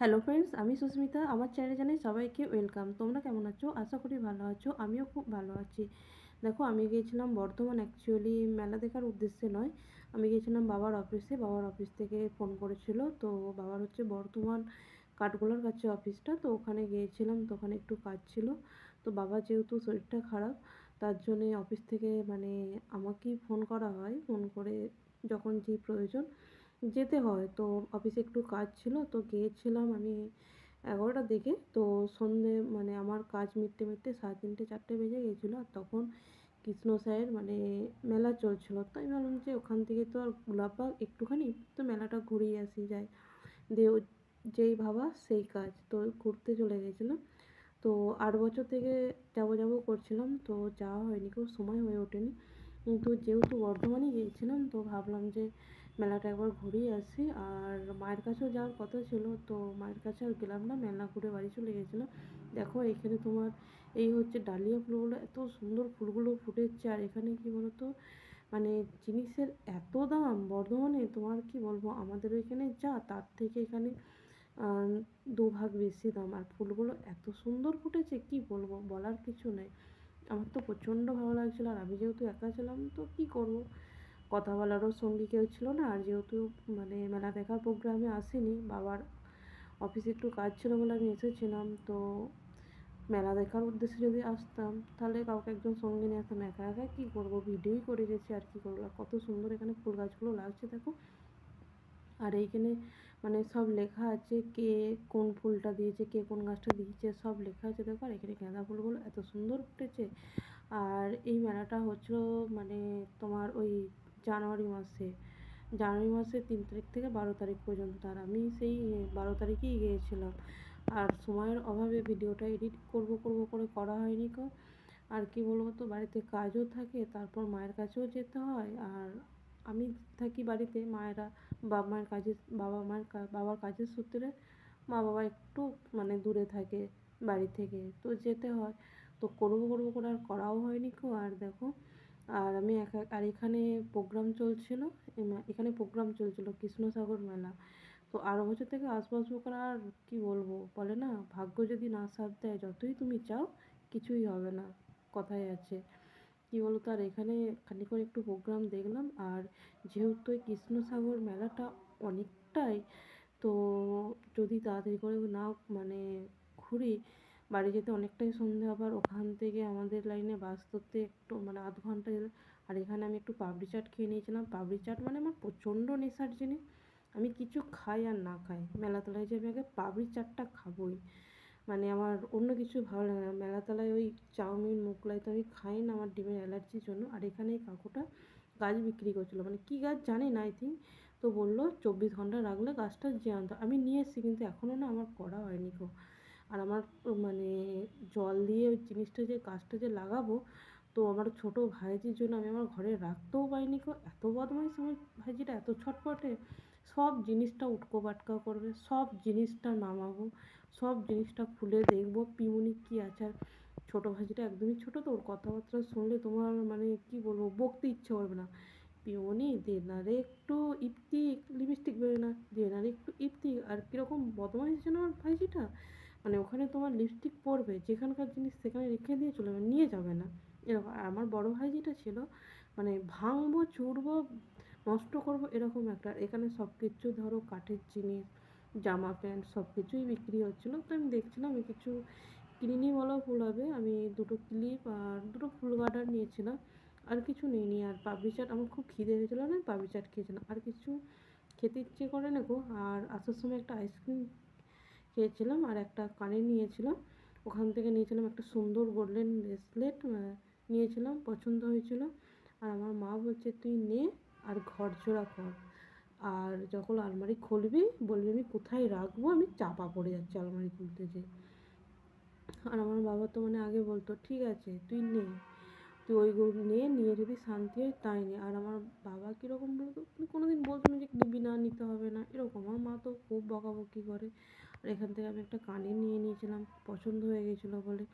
Hello friends আমি সুস্মিতা, আমার চ্যানেলে জানাই সবাইকে ওয়েলকাম তোমরা কেমন আছো? আশা করি ভালো আছো, আমিও খুব ভালো আছি। দেখো, আমি গিয়েছিলাম বর্ধমান অ্যাকচুয়ালি মেলা দেখার উদ্দেশ্যে নয়। আমি গিয়েছিলাম বাবার অফিসে বাবার অফিস থেকে ফোন করেছিল। তো বাবার হচ্ছে বর্ধমান কাঠগোলার কাছে অফিসটা তো ওখানে গিয়েছিলাম, তো ওখানে একটু কাজ ছিল। তো বাবা যেহেতু শরীরটা খারাপ, তার জন্যে অফিস থেকে মানে আমাকেই ফোন করা হয়। ফোন করে যখন যে প্রয়োজন যেতে হয়। তো অফিসে একটু কাজ ছিল, তো গিয়েছিলাম আমি এগারোটার দিকে। তো সন্ধে মানে আমার কাজ মিটতে মিটতে সাড়ে তিনটে, চারটে বেজে গিয়েছিল। আর তখন কৃষ্ণ স্যারের মানে মেলা চলছিলো। তো আমি ভাবলাম যে ওখান থেকে তো আর গোলাপবাগ একটুখানি, তো মেলাটা ঘুরিয়ে আসি যায় দিয়ে যেই ভাবা সেই কাজ। তো ঘুরতে চলে গেছিলাম তো আট বছর থেকে যাব যাব করছিলাম। তো যাওয়া হয়নি খুব সময় হয়ে ওঠেনি। কিন্তু যেহেতু বর্ধমানে গিয়েছিলাম, তো ভাবলাম যে মেলাটা একবার ঘুরেই আসি। আর মায়ের কাছেও যাওয়ার কথা ছিল, তো মায়ের কাছে আর গেলাম না মেলা ঘুরে বাড়ি চলে গেছিলাম। দেখো, এখানে তোমার এই হচ্ছে ডালিয়া ফুলগুলো, এত সুন্দর ফুলগুলো ফুটেছে। আর এখানে কি বলতো মানে জিনিসের এত দাম, বর্ধমানে তোমার কি বলব, আমাদের ওইখানে যা, তার থেকে এখানে দুভাগ বেশি দাম। আর ফুলগুলো এত সুন্দর ফুটেছে, কি বলব, বলার কিছু নেই। আমার তো প্রচণ্ড ভালো লাগছিল, আর আমি যেহেতু একা ছিলাম, তো কী করব? কথা বলারও সঙ্গী কেউ ছিল না। আর যেহেতু মানে মেলা দেখার প্রোগ্রামে আসিনি, বাবার অফিসে একটু কাজ ছিল বলে আমি এসেছিলাম। তো মেলা দেখার উদ্দেশ্যে যদি আসতাম, তাহলে কাউকে একজন সঙ্গে নিয়ে আসতাম। একা একা কী করব? ভিডিওই করে গেছি আর কী করব? কত সুন্দর এখানে ফুল গাছগুলো লাগছে, দেখো। আর এইখানে মানে সব লেখা আছে কে কোন ফুলটা দিয়েছে, কে কোন গাছটা দিয়েছে, সব লেখা আছে, দেখো। আর এখানে গাঁদা ফুলগুলো এত সুন্দর ফুটেছে। আর এই মেলাটা হচ্ছিল মানে তোমার ওই জানুয়ারি মাসে। জানুয়ারি মাসের তিন তারিখ থেকে বারো তারিখ পর্যন্ত। আর আমি সেই বারো তারিখেই গিয়েছিলাম। আর সময়ের অভাবে ভিডিওটা এডিট করব করব করে করা হয়নি কো আর কি বলব তো, বাড়িতে কাজও থাকে, তারপর মায়ের কাছেও যেতে হয়। আর আমি থাকি বাড়িতে, মায়েরা বাবা মায়ের কাজের, বাবা মায়ের বাবার কাজের সূত্রে মা বাবা একটু মানে দূরে থাকে বাড়ি থেকে। তো যেতে হয়। তো করব করব করে আর করাও হয়নি কো আর দেখো আর আমি একা, আর এখানে প্রোগ্রাম চলছিল এখানে প্রোগ্রাম চলছিল, কৃষ্ণসাগর মেলা। তো আরও বছর থেকে আসব আসব করে আর কী বলব, বলে না, ভাগ্য যদি না সাথ দেয়, যতই তুমি চাও, কিছুই হবে না কথায় আছে। কী বলতো, আর এখানে খানিক্ষণ একটু প্রোগ্রাম দেখলাম, আর যেহেতু এই কৃষ্ণসাগর মেলাটা অনেকটাই, তো যদি তাড়াতাড়ি করে না মানে ঘুরি বাড়ি যেতে অনেকটাই সন্ধে আবার ওখান থেকে আমাদের লাইনে বাস ধরতে একটু মানে আধ ঘণ্টা গেলে। আর এখানে আমি একটু পাপড়ি চাট খেয়ে নিয়েছিলাম। পাপড়ি চাট মানে আমার প্রচণ্ড নেশার জিনিস। আমি কিছু খাই আর না খাই। মেলাতলায় যে আমি আগে পাপড়ি চাটটা খাবোই। মানে আমার অন্য কিছু ভালো লাগে না। মেলাতলায় ওই চাউমিন, মোগলাই তো আমি খাই না আমার ডিমের অ্যালার্জির জন্য। আর এখানে এই কাকুটা গাছ বিক্রি করছিল। মানে কী গাছ জানি না আই থিঙ্ক তো বলল, চব্বিশ ঘণ্টা রাখলে গাছটা জ্যান্ত আমি নিয়ে এসেছি, কিন্তু এখনও না আমার করা হয়নি গো। আর আমার মানে জল দিয়ে ওই জিনিসটা যে গাছটা যে লাগাবো, তো আমার ছোটো ভাইজির জন্য আমি আমার ঘরে রাখতেও পারিনি কো এত বদমাইশ আমার ভাইজিটা এত ছটপটে। সব জিনিসটা উটকো বাটকা করবে, সব জিনিসটা নামাবো, সব জিনিসটা খুলে দেখব পিউনি কী আছে। আর ছোটো ভাইজিটা একদমই ছোটো, তো ওর কথাবার্তা শুনলে তোমার মানে কি বলব, বকতে ইচ্ছে করবে না। পিওনি দে না রে একটু ইপটিক লিপস্টিক বেরোয় না, দে না রে একটু ইপটিক আর কীরকম বদমাইশ যেন আমার ভাইজিটা মানে ওখানে তোমার লিপস্টিক পরবে, যেখানকার জিনিস সেখানে রেখে দিয়ে চলে যাবে, নিয়ে যাবে না। এরকম আমার বড়ো ভাই যেটা ছিল মানে ভাঙবো চুড়বো নষ্ট করব এরকম একটা, এখানে সব কিছু ধরো কাঠের জিনিস, জামা প্যান্ট সব কিছুই বিক্রি হচ্ছিল। তো আমি দেখছিলাম আমি কিছু কিনিনি বলাও ফুল হবে, আমি দুটো ক্লিপ আর দুটো ফুল গার্ডার নিয়েছিলাম, আর কিছু নিইনি। আর পাপড়ি চাট, আমার খুব খিদে হয়েছিলো না পাপড়ি চাট খেয়েছিলাম। আর কিছু খেতে ইচ্ছে করে না গো, আর আসার সময় একটা আইসক্রিম খেয়েছিলাম আর একটা কানের নিয়েছিলাম। ওখান থেকে নিয়েছিলাম একটা সুন্দর গোল্ডেন ব্রেসলেট নিয়েছিলাম, পছন্দ হয়েছিল। আর আমার মা বলছে, তুই নে আর ঘর জোড়া কর। আর যখন আলমারি খুলবি, বলবি, আমি কোথায় রাখব? আমি চাপা পড়ে যাচ্ছি আলমারি খুলতে যে। আর আমার বাবা তো মানে আগে বলতো, ঠিক আছে, তুই নে। তুই ওইগুলো নে, নিয়ে যদি শান্তি হয়, তাই নে। আর আমার বাবা কীরকম বলতো কোনো দিন বলতো না যে নিবি না নিতে হবে না? এরকম। আমার মা তো খুব বকাবকি করে। আর এখান থেকে আমি একটা কানের নিয়ে নিয়েছিলাম, পছন্দ হয়ে গেছিল বলে।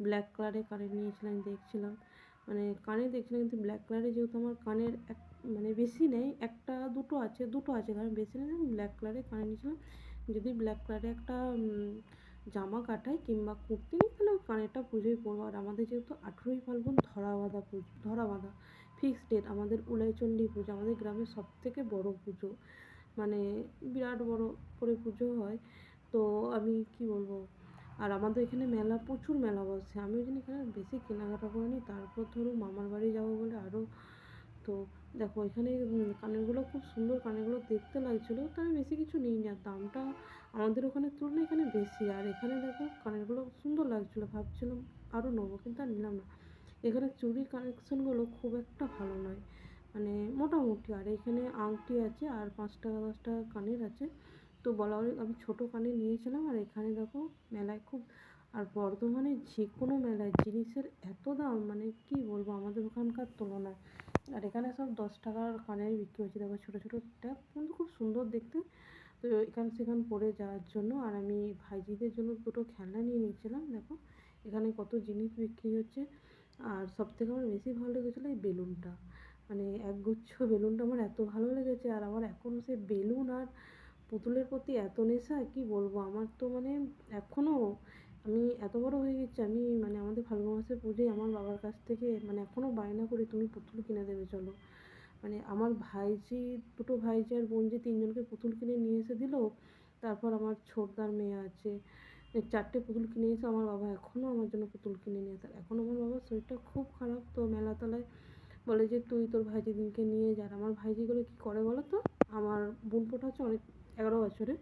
ব্ল্যাক কালারের কানের নিয়েছিলাম, দেখছিলাম। মানে কানে দেখছিলাম, কিন্তু ব্ল্যাক কালারে যেহেতু আমার কানের এক মানে বেশি নেই, একটা দুটো আছে দুটো আছে কারণ বেশি নেই, আমি ব্ল্যাক কালারের কানে নিয়েছিলাম। যদি ব্ল্যাক কালারের একটা জামা কাটাই কিংবা কুর্তি নিই, তাহলে কানেরটা পুজোয় পরবো। আর আমাদের যেহেতু আঠেরোই ফাল্গুন ধরা বাঁধা পুজো ধরা বাঁধা ফিক্সড ডেট আমাদের উলাইচণ্ডী পুজো, আমাদের গ্রামের সব থেকে বড় পুজো। মানে বিরাট বড় করে পুজো হয়। তো আমি কি বলব? আর আমাদের এখানে মেলা, প্রচুর মেলা বসে। আমি ওই জন্য এখানে বেশি কেনাকাটা করে নিই তারপর ধরো মামার বাড়ি যাব বলে আরও তো দেখো এখানে কানেরগুলো খুব সুন্দর কানেরগুলো দেখতে লাগছিল। তো আমি বেশি কিছু নিই না। দামটা আমাদের ওখানে তুলনায় এখানে বেশি। আর এখানে দেখো কানেরগুলো সুন্দর লাগছিল। ভাবছিলাম আরও নেব, কিন্তু আর নিলাম না। এখানে চুড়ির কালেকশনগুলো খুব একটা ভালো নয়। মানে মোটামুটি। আর এখানে আংটি আছে আর পাঁচ টাকা, দশ টাকা কানের আছে। তো বলা আমি ছোটো কানের নিয়েছিলাম আর এখানে দেখো মেলায় খুব, আর বর্ধমানে যে কোনো মেলায় জিনিসের এত দাম মানে কি বলব আমাদের ওখানকার তুলনায়। আর এখানে সব দশ টাকার কানের বিক্রি হচ্ছে দেখো ছোটো ছোটো ট্যাপ, কিন্তু খুব সুন্দর দেখতে। তো এখান সেখান পরে যাওয়ার জন্য, আর আমি ভাইজিদের জন্য দুটো খেলনা নিয়ে নিয়েছিলাম, দেখো। এখানে কত জিনিস বিক্রি হচ্ছে, আর সব থেকে আমার বেশি ভালো লেগেছিলো এই বেলুনটা। মানে একগুচ্ছ বেলুনটা আমার এত ভালো লেগেছে, আর আমার এখন সেই বেলুন আর পুতুলের প্রতি এত নেশা, কি বলব? আমার তো মানে এখনও আমি এত বড় হয়ে গেছি, আমি মানে আমাদের ফাল্গুন মাসের পুজোয় আমার বাবার কাছ থেকে মানে এখনও বায়না করি, তুমি পুতুল কিনে দেবে, চলো। মানে আমার ভাইঝি দুটো ভাইঝি আর বোনঝি তিনজনকে পুতুল কিনে নিয়ে এসে দিল, তারপর আমার ছোটদার মেয়ে আছে চারটে পুতুল কিনে এসে আমার বাবা এখনও আমার জন্য পুতুল কিনে নিয়ে আসে। এখন আমার বাবার শরীরটা খুব খারাপ তো, মেলা তলায় বলে যে, তুই তোর ভাইজিদিনকে নিয়ে যা। আমার ভাইজিগুলো কী করে বলো তো? আমার বোন পোটা হচ্ছে অনেক এগারো বছরে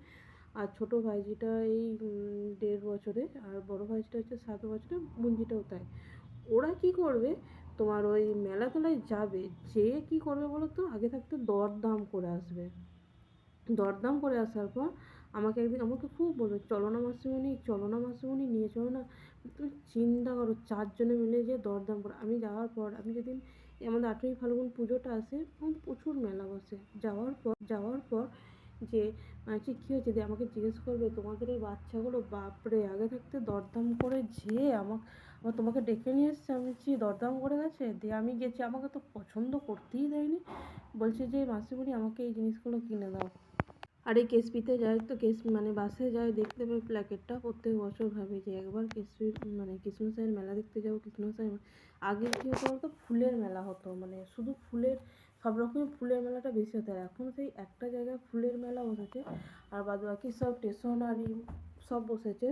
আর ছোটো ভাইজিটা এই দেড় বছরে আর বড় ভাইজিটা হচ্ছে সাত বছরে বোনজিটাও তাই। ওরা কি করবে? তোমার ওই মেলা তলায় যাবে, যেয়ে কি করবে বলো তো আগে থাকতে দরদাম করে আসবে। দরদাম করে আসার পর আমাকে একদিন, আমাকে খুব বলবে, চলো না মাসিমণি, চলো না মাসিমণি, নিয়ে চলো না। তুমি চিন্তা করো, চারজনে মিলে যে দরদাম করে, আমি যাওয়ার পর, আমি যেদিন আমাদের আঠেরোই ফাল্গুন পুজোটা আসে প্রচুর মেলা বসে। যাওয়ার পর যাওয়ার পর যে মানে কী হয়েছে? দিয়ে আমাকে জিজ্ঞেস করবে, তোমাদের এই বাচ্চাগুলো বাপরে, আগে থাকতে দরদাম করে যেয়ে আমাকে আবার তোমাকে ডেকে নিয়ে এসছে, আমি বলছি দরদাম করে গেছে দিয়ে আমি গেছি, আমাকে তো পছন্দ করতেই দেয়নি। বলছে যে, মাসিমণি, আমাকে এই জিনিসগুলো কিনে দাও। আর এই কেসপিতে যায় তো, কেস মানে বাসে যায়, দেখতে পাই প্ল্যাকেটটা প্রত্যেক বছর ভাবি যে, একবার কেসপি মানে কৃষ্ণসাইয়ের মেলা দেখতে যাব কৃষ্ণসাই আগে কী হতো বলতো? ফুলের মেলা হতো মানে শুধু ফুলের সব রকমের ফুলের মেলাটা বেশি হতো। আর এখন সেই একটা জায়গায় ফুলের মেলা বসেছে। আর বাদ বাকি সব স্টেশনারি সব বসেছে।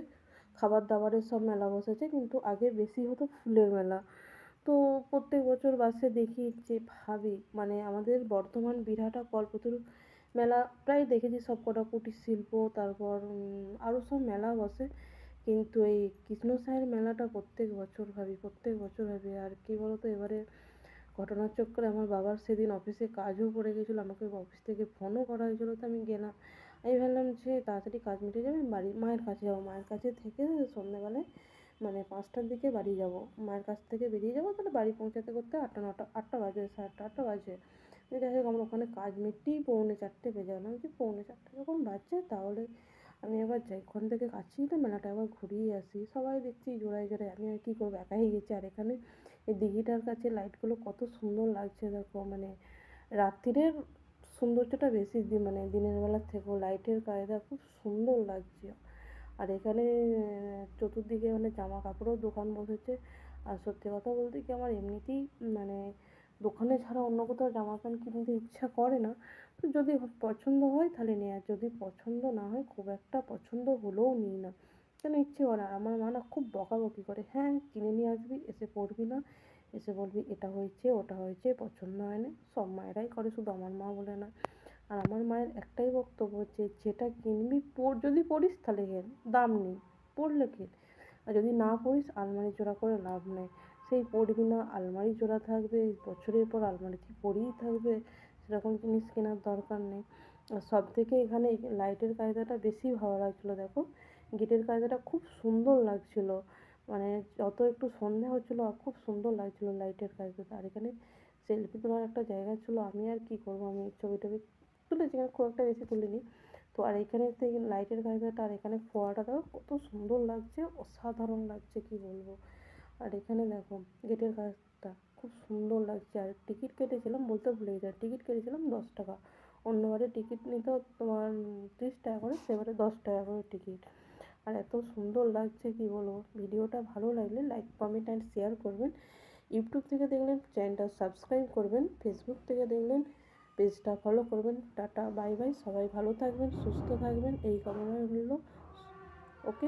খাবার দাবারের সব মেলা বসেছে। কিন্তু আগে বেশি হতো ফুলের মেলা। তো প্রত্যেক বছর বাসে দেখি যে ভাবি মানে আমাদের বর্ধমান বিরাটা কল্পতরু মেলা প্রায় দেখেছি সব কটা কুটির শিল্প তারপর আরও সব মেলা বসে। কিন্তু এই কৃষ্ণসায়ের মেলাটা প্রত্যেক বছর ভাবি প্রত্যেক বছর ভাবি। আর কী বলতো এবারে ঘটনার চক্করে আমার বাবার সেদিন অফিসে কাজও পড়ে গেছিল, আমাকে অফিস থেকে ফোনও করা হয়েছিলো তো আমি গেলাম। আমি ভাবলাম যে তাড়াতাড়ি কাজ মিটে যাবে বাড়ি, মায়ের কাছে যাব। মায়ের কাছে থেকে সন্ধ্যেবেলায় মানে পাঁচটার দিকে বাড়ি যাব। মায়ের কাছ থেকে বেরিয়ে যাব, তাহলে বাড়ি পৌঁছাতে করতে আটটা, নটা, আটটা বাজে, সাড়ে আটটা আটটা বাজে। দিয়ে যাই হোক, আমার ওখানে কাজ মিটতেই পৌনে চারটে বেজে গেল আমি যে পৌনে চারটে যখন বাজছে, তাহলে আমি এবার যাই। ওখান থেকে কাছেই তো মেলাটা একবার ঘুরিয়ে আসি। সবাই দেখছি জোড়ায় জোড়ায়, আমি আর কী করব? একাই গেছি, আর এখানে এই দিঘিটার কাছে লাইটগুলো কত সুন্দর লাগছে দেখো মানে রাত্রিরের সৌন্দর্যটা বেশি মানে দিনের বেলার থেকেও লাইটের কায়দা খুব সুন্দর লাগছে। আর এখানে, চতুর্দিকে মানে জামা কাপড়ের দোকান বসেছে। আর সত্যি কথা বলতে কি আমার এমনিতেই মানে দোকানে ছাড়া অন্য কোথাও জামা প্যান্ট কিনতে ইচ্ছা করে না। তো যদি পছন্দ হয় তাহলে আর যদি পছন্দ না হয় খুব একটা পছন্দ হলেও নিই না। কেন ইচ্ছে করে আমার মা না খুব বকাবকি করে হ্যাঁ কিনে নিয়ে আসবি, এসে পড়বি না, এসে বলবি এটা হয়েছে, ওটা হয়েছে, পছন্দ হয় না। সব মায়েরাই করে, শুধু আমার মা বলে না। আর আমার মায়ের একটাই বক্তব্য যে যেটা কিনবি পর যদি পড়িস তাহলে কেন? দাম নেই, পড়লে কেন আর যদি না পড়িস, আলমারি জোড়া করে লাভ নেই। সেই পড়বি না, আলমারি জোড়া থাকবে, বছরের পর আলমারিতে পরেই থাকবে, সেরকম জিনিস কেনার দরকার নেই। আর সব থেকে এখানে লাইটের কায়দাটা বেশি ভালো লাগছিল, দেখো। গেটের কায়দাটা খুব সুন্দর লাগছিল। মানে যত একটু সন্ধে হচ্ছিল, খুব সুন্দর লাগছিল লাইটের কায়দাটা আর এখানে সেলফি তোলার একটা জায়গা ছিল, আমি আর কি করব? আমি ছবি টবি তুলেছি খুব একটা বেশি তুলিনি। তো আর এখানে সেই লাইটের কায়দাটা আর এখানে ফোয়ারাটা, দেখো কত সুন্দর লাগছে, অসাধারণ লাগছে, কি বলব? আর এখানে দেখো গেটের কাজটা খুব সুন্দর লাগছে। আর টিকিট কেটেছিলাম বলতে ভুলে গেছি টিকিট কেটেছিলাম দশ টাকা। অন্যবারে টিকিট নিত তোমার তিরিশ টাকা করে, সেবারে দশ টাকা করে টিকিট। আর এত সুন্দর লাগছে, কি বলব? ভিডিওটা ভালো লাগলে লাইক কমেন্ট অ্যান্ড শেয়ার করবেন। ইউটিউব থেকে দেখলেন চ্যানেলটা সাবস্ক্রাইব করবেন। ফেসবুক থেকে দেখলেন পেজটা ফলো করবেন। টাটা বাই বাই সবাই ভালো থাকবেন, সুস্থ থাকবেন। এই কামনা রইল। ওকে